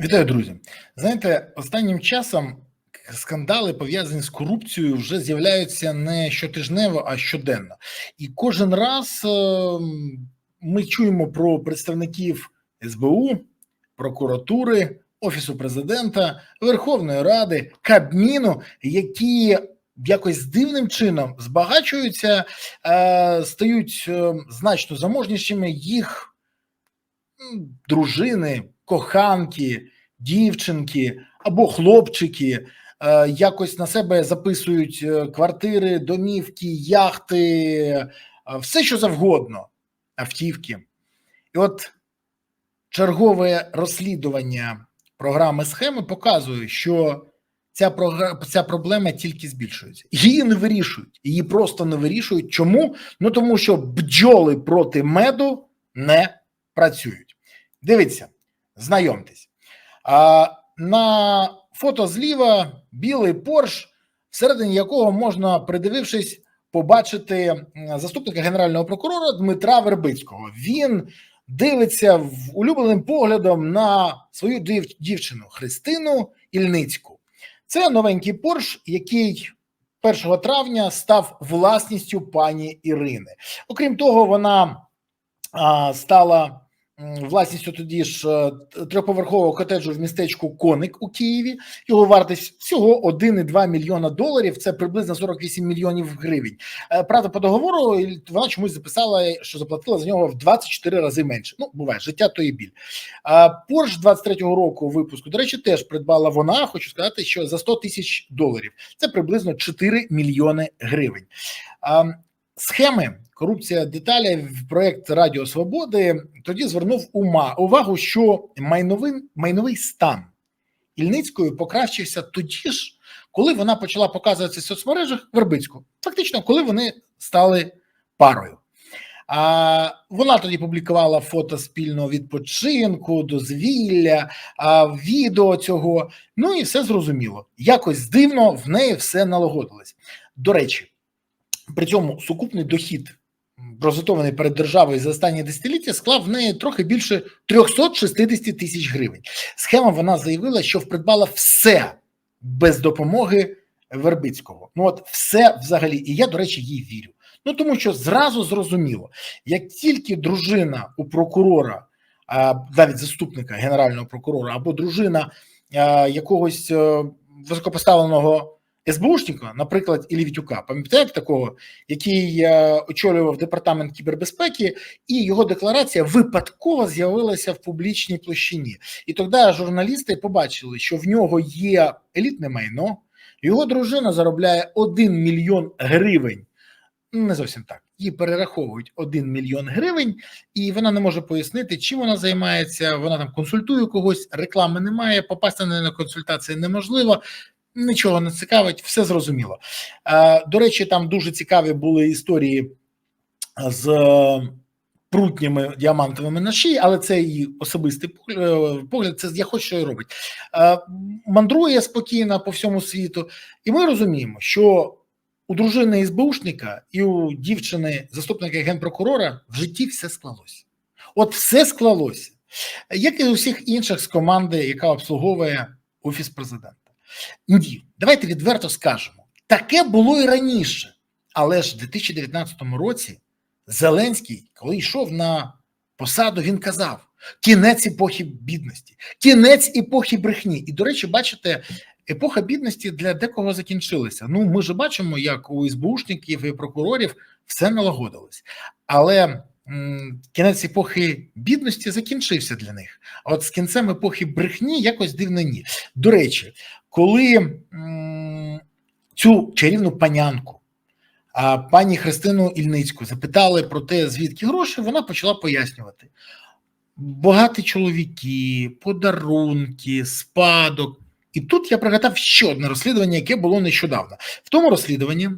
Вітаю, друзі. Знаєте, останнім часом скандали пов'язані з корупцією вже з'являються не щотижнево, а щоденно. І кожен раз е, ми чуємо про представників СБУ, прокуратури, Офісу президента, Верховної Ради, Кабміну, які якось дивним чином збагачуються, е, стають е, значно заможнішими їх дружини, коханки, дівчинки або хлопчики е, якось на себе записують е, квартири, домівки, яхти, е, все що завгодно, автівки. І от чергове розслідування програми схеми показує, що ця ця проблема тільки збільшується. Її не вирішують, її просто не вирішують. Чому? Ну тому що бджоли проти меду не працюють. Дивіться, знайомтесь. А, на фото зліва білий Порш, всередині якого можна, придивившись, побачити заступника генерального прокурора Дмитра Вербицького. Він дивиться в улюбленим поглядом на свою дів- дівчину Христину Ільницьку. Це новенький Порш, який 1 травня став власністю пані Ірини. Окрім того, вона а, стала власністю тоді ж е, трьохповерхового котеджу в містечку Коник у Києві. Його вартість всього 1,2 мільйона доларів. Це приблизно 48 мільйонів гривень. Е, Правда, по договору вона чомусь записала, що заплатила за нього в 24 рази менше. Ну, буває, життя то і біль. А Порш 23-го року випуску, до речі, теж придбала вона. Хочу сказати, що за 100 тисяч доларів це приблизно 4 мільйони гривень. Схеми корупція деталі в проект Радіо Свободи тоді звернув ума увагу, що майновий майновий стан Ільницької покращився тоді ж, коли вона почала показуватися в соцмережах Вербицьку. Фактично, коли вони стали парою. А вона тоді публікувала фото спільного відпочинку, дозвілля, а, відео цього. Ну і все зрозуміло. Якось дивно в неї все налагодилось. До речі, при цьому сукупний дохід, прозитований перед державою за останні десятиліття, склав в неї трохи більше 360 тисяч гривень. Схема вона заявила, що придбала все без допомоги Вербицького. Ну от все взагалі, і я, до речі, їй вірю. Ну тому що зразу зрозуміло, як тільки дружина у прокурора, навіть заступника генерального прокурора, або дружина якогось е, високопоставленого СБУшника, наприклад, Іллі Вітюка, пам'ятаєте такого, який е, очолював департамент кібербезпеки, і його декларація випадково з'явилася в публічній площині. І тоді журналісти побачили, що в нього є елітне майно, його дружина заробляє 1 мільйон гривень. Не зовсім так. Їй перераховують 1 мільйон гривень, і вона не може пояснити, чим вона займається. Вона там консультує когось, реклами немає, попасти на консультації неможливо. Нічого не цікавить, все зрозуміло. Е, До речі, там дуже цікаві були історії з е, прутнями діамантовими на шиї, але це її особистий погляд, погляд. Це я хочу, що і робить. Е, Мандрує спокійно по всьому світу, і ми розуміємо, що у дружини СБУшника і у дівчини заступника генпрокурора в житті все склалося. От все склалося, як і у всіх інших з команди, яка обслуговує офіс президента. Давайте відверто скажемо. Таке було і раніше. Але ж в 2019 році Зеленський, коли йшов на посаду, він казав: кінець епохи бідності, кінець епохи брехні. І, до речі, бачите, епоха бідності для декого закінчилася. Ну, ми ж бачимо, як у СБУшників і прокурорів все налагодилось. Але м, кінець епохи бідності закінчився для них. А от з кінцем епохи брехні якось дивно ні. До речі, коли цю чарівну панянку, пані Христину Ільницьку запитали про те, звідки гроші, вона почала пояснювати. Багаті чоловіки, подарунки, спадок. І тут я пригадав ще одне розслідування, яке було нещодавно. В тому розслідуванні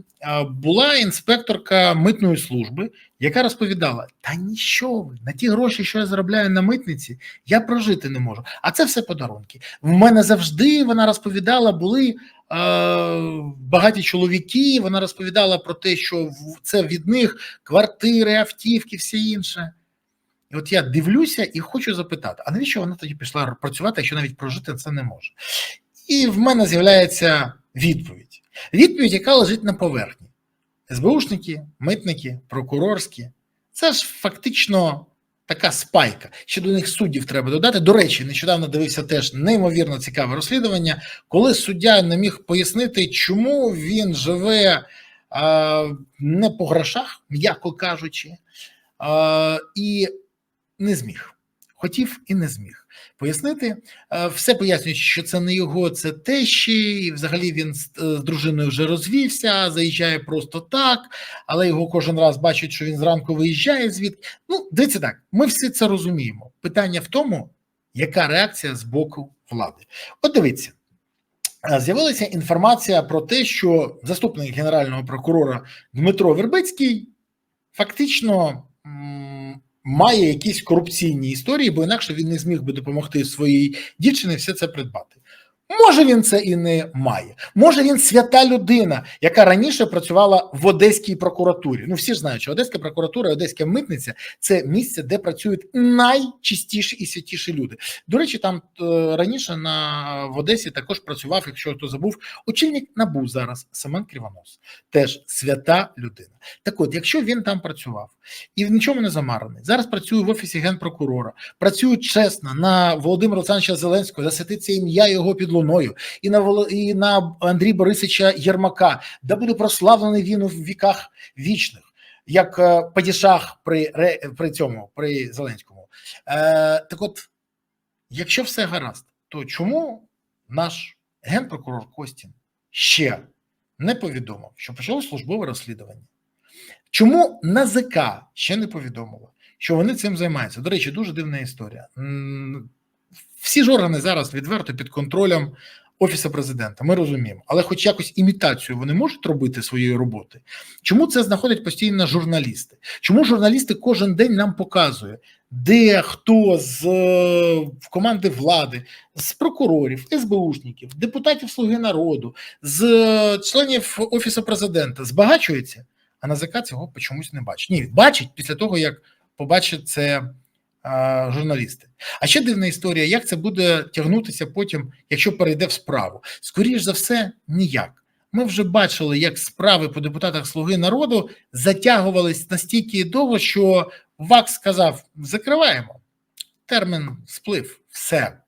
була інспекторка митної служби, яка розповідала: та нічого, на ті гроші, що я заробляю на митниці, я прожити не можу. А це все подарунки. В мене завжди вона розповідала, були е, багаті чоловіки. Вона розповідала про те, що це від них квартири, автівки, все інше. І от я дивлюся і хочу запитати: а навіщо вона тоді пішла працювати, якщо навіть прожити це не може? І в мене з'являється відповідь. Відповідь, яка лежить на поверхні: СБУшники, митники, прокурорські це ж фактично така спайка. Ще до них суддів треба додати. До речі, нещодавно дивився теж неймовірно цікаве розслідування, коли суддя не міг пояснити, чому він живе а, не по грошах, м'яко кажучи, а, і не зміг. Хотів і не зміг пояснити. Е, Все пояснюють, що це не його, це тещі, і взагалі він з е, дружиною вже розвівся, заїжджає просто так, але його кожен раз бачать, що він зранку виїжджає звідки. Ну, дивіться так, ми всі це розуміємо. Питання в тому, яка реакція з боку влади. От дивіться. е, З'явилася інформація про те, що заступник генерального прокурора Дмитро Вербицький фактично має якісь корупційні історії, бо інакше він не зміг би допомогти своїй дівчині все це придбати. Може він це і не має. Може він свята людина, яка раніше працювала в Одеській прокуратурі. Ну всі ж знають, що Одеська прокуратура, Одеська митниця це місце, де працюють найчистіші і святіші люди. До речі, там е, раніше на в Одесі також працював, якщо хто забув, очільник набу зараз Семен Кривонос, теж свята людина. Так от, якщо він там працював і в нічому не замараний, зараз працює в офісі генпрокурора, працює чесно на Володимира Олександровича Зеленського, засвятиться ім'я його під луною, і на і на Андрія Борисовича Єрмака, де буде прославлений він у віках вічних, як е, падішах при, при цьому, при Зеленському. Е, так от, якщо все гаразд, то чому наш генпрокурор Костін ще не повідомив, що почало службове розслідування? Чому НАЗК ще не повідомило, що вони цим займаються? До речі, дуже дивна історія. Всі ж органи зараз відверто під контролем Офісу президента. Ми розуміємо, але хоч якось імітацію вони можуть робити своєї роботи. Чому це знаходять постійно журналісти? Чому журналісти кожен день нам показують, де хто з е, команди влади, з прокурорів, СБУшників, депутатів Слуги народу, з е, членів Офісу президента збагачується? а НАЗК цього чомусь не бачить. Ні, бачить після того, як побачать це журналісти. А ще дивна історія, як це буде тягнутися потім, якщо перейде в справу. Скоріш за все, ніяк. Ми вже бачили, як справи по депутатах Слуги народу затягувались настільки довго, що ВАК сказав: закриваємо. Термін сплив, все.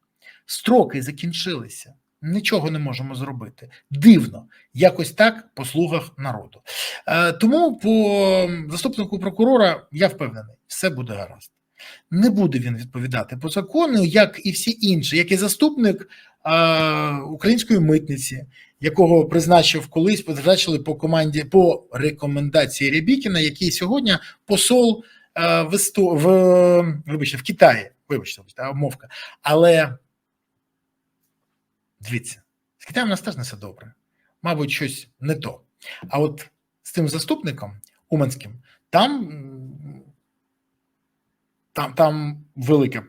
Строки закінчилися. Нічого не можемо зробити. Дивно, якось так по слугах народу. Е, Тому по заступнику прокурора я впевнений, все буде гаразд. Не буде він відповідати по закону, як і всі інші, як і заступник е, української митниці, якого призначив колись, призначили по команді по рекомендації Рябікіна, який сьогодні посол е, в, в, вибачте, в Китаї. Вибачте, обмовка. Але дивіться, з Китаєм нас теж не все добре. Мабуть, щось не то. А от з тим заступником Уманським, там, там, там велика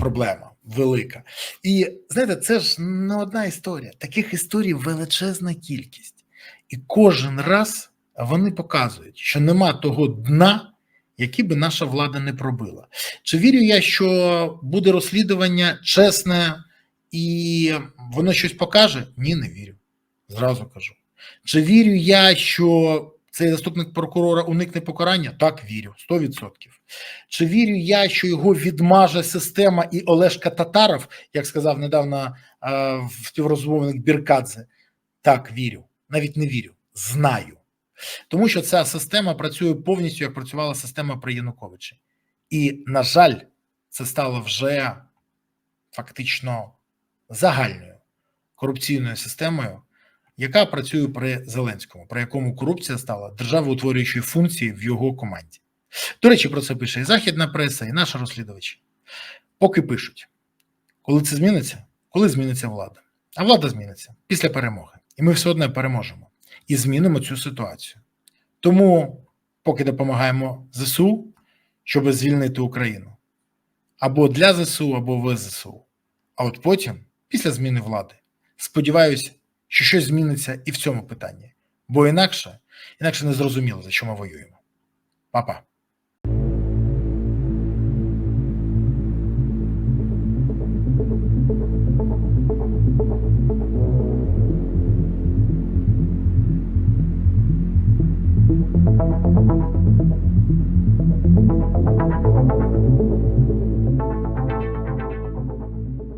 проблема. Велика. І знаєте, це ж не одна історія. Таких історій величезна кількість. І кожен раз вони показують, що нема того дна, який би наша влада не пробила. Чи вірю я, що буде розслідування чесне і воно щось покаже? Ні, не вірю. Зразу кажу. Чи вірю я, що цей заступник прокурора уникне покарання? Так, вірю, 100%. Чи вірю я, що його відмаже система і Олешка Татаров, як сказав недавно е, співрозмовник Біркадзе? Так, вірю. Навіть не вірю, знаю. Тому що ця система працює повністю, як працювала система при Януковичі. І, на жаль, це стало вже фактично загальною корупційною системою, яка працює при Зеленському, при якому корупція стала державоутворюючою функцією в його команді. До речі, про це пише і західна преса, і наші розслідувачі. Поки пишуть, коли це зміниться, коли зміниться влада. А влада зміниться після перемоги. І ми все одно переможемо і змінимо цю ситуацію. Тому, поки допомагаємо ЗСУ, щоб звільнити Україну, або для ЗСУ, або в ЗСУ. А от потім, після зміни влади, сподіваюся, що щось зміниться і в цьому питанні, бо інакше, інакше не зрозуміло, за що ми воюємо. Па-па.